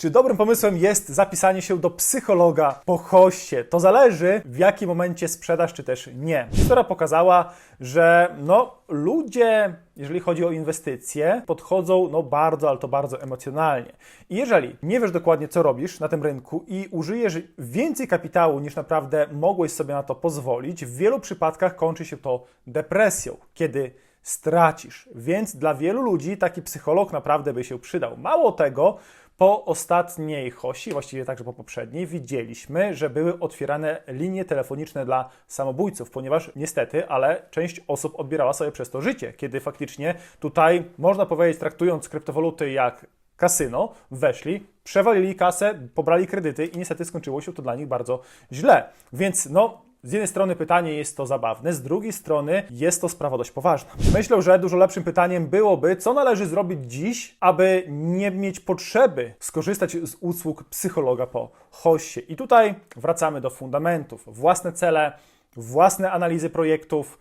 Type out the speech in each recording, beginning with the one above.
Czy dobrym pomysłem jest zapisanie się do psychologa po hoście? To zależy w jakim momencie sprzedaż, czy też nie. Historia pokazała, że no, ludzie, jeżeli chodzi o inwestycje, podchodzą no, bardzo, ale to bardzo emocjonalnie. I jeżeli nie wiesz dokładnie, co robisz na tym rynku i użyjesz więcej kapitału, niż naprawdę mogłeś sobie na to pozwolić, w wielu przypadkach kończy się to depresją, kiedy stracisz. Więc dla wielu ludzi taki psycholog naprawdę by się przydał. Mało tego, po ostatniej hości, właściwie także po poprzedniej, widzieliśmy, że były otwierane linie telefoniczne dla samobójców, ponieważ niestety, ale część osób odbierała sobie przez to życie, kiedy faktycznie tutaj, można powiedzieć, traktując kryptowaluty jak kasyno, weszli, przewalili kasę, pobrali kredyty i niestety skończyło się to dla nich bardzo źle. Więc no, z jednej strony pytanie jest to zabawne, z drugiej strony jest to sprawa dość poważna. Myślę, że dużo lepszym pytaniem byłoby, co należy zrobić dziś, aby nie mieć potrzeby skorzystać z usług psychologa po hoście. I tutaj wracamy do fundamentów. Własne cele, własne analizy projektów,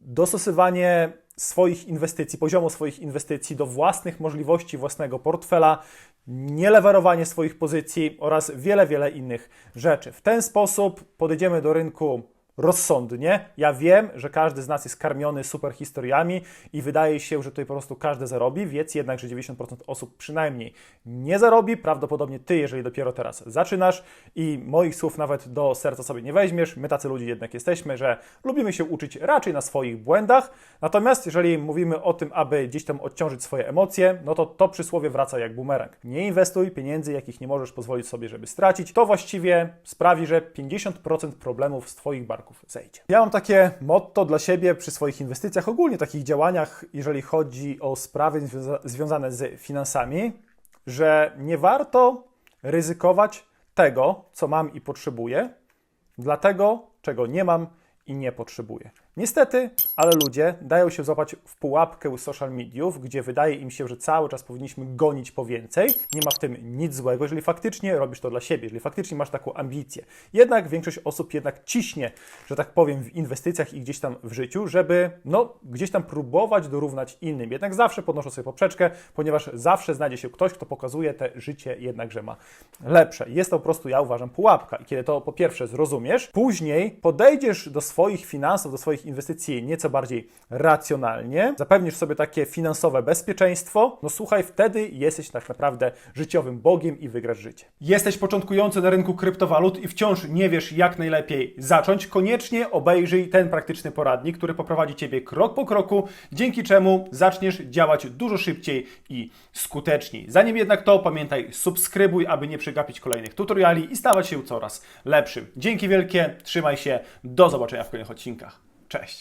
dostosowanie swoich inwestycji, poziomu swoich inwestycji do własnych możliwości własnego portfela, nielewarowanie swoich pozycji oraz wiele, wiele innych rzeczy. W ten sposób podejdziemy do rynku rozsądnie. Ja wiem, że każdy z nas jest karmiony super historiami i wydaje się, że tutaj po prostu każdy zarobi, wiedz jednak, że 90% osób przynajmniej nie zarobi. Prawdopodobnie ty, jeżeli dopiero teraz zaczynasz i moich słów nawet do serca sobie nie weźmiesz, my tacy ludzie jednak jesteśmy, że lubimy się uczyć raczej na swoich błędach. Natomiast jeżeli mówimy o tym, aby gdzieś tam odciążyć swoje emocje, no to to przysłowie wraca jak bumerang. Nie inwestuj pieniędzy, jakich nie możesz pozwolić sobie, żeby stracić. To właściwie sprawi, że 50% problemów z twoich barków zejdzie. Ja mam takie motto dla siebie przy swoich inwestycjach, ogólnie takich działaniach, jeżeli chodzi o sprawy związa- związane z finansami, że nie warto ryzykować tego, co mam i potrzebuję, dla tego, czego nie mam i nie potrzebuję. Niestety, ale ludzie dają się złapać w pułapkę social mediów, gdzie wydaje im się, że cały czas powinniśmy gonić po więcej. Nie ma w tym nic złego, jeżeli faktycznie robisz to dla siebie, jeżeli faktycznie masz taką ambicję. Jednak większość osób jednak ciśnie, że tak powiem, w inwestycjach i gdzieś tam w życiu, żeby no, gdzieś tam próbować dorównać innym. Jednak zawsze podnoszę sobie poprzeczkę, ponieważ zawsze znajdzie się ktoś, kto pokazuje te życie jednak, że ma lepsze. Jest to po prostu, ja uważam, pułapka. I kiedy to po pierwsze zrozumiesz, później podejdziesz do swoich finansów, do swoich inwestycji nieco bardziej racjonalnie, zapewnisz sobie takie finansowe bezpieczeństwo, no słuchaj, wtedy jesteś tak naprawdę życiowym bogiem i wygrasz życie. Jesteś początkujący na rynku kryptowalut i wciąż nie wiesz, jak najlepiej zacząć, koniecznie obejrzyj ten praktyczny poradnik, który poprowadzi Ciebie krok po kroku, dzięki czemu zaczniesz działać dużo szybciej i skuteczniej. Zanim jednak to, pamiętaj, subskrybuj, aby nie przegapić kolejnych tutoriali i stawać się coraz lepszym. Dzięki wielkie, trzymaj się, do zobaczenia w kolejnych odcinkach. Cześć!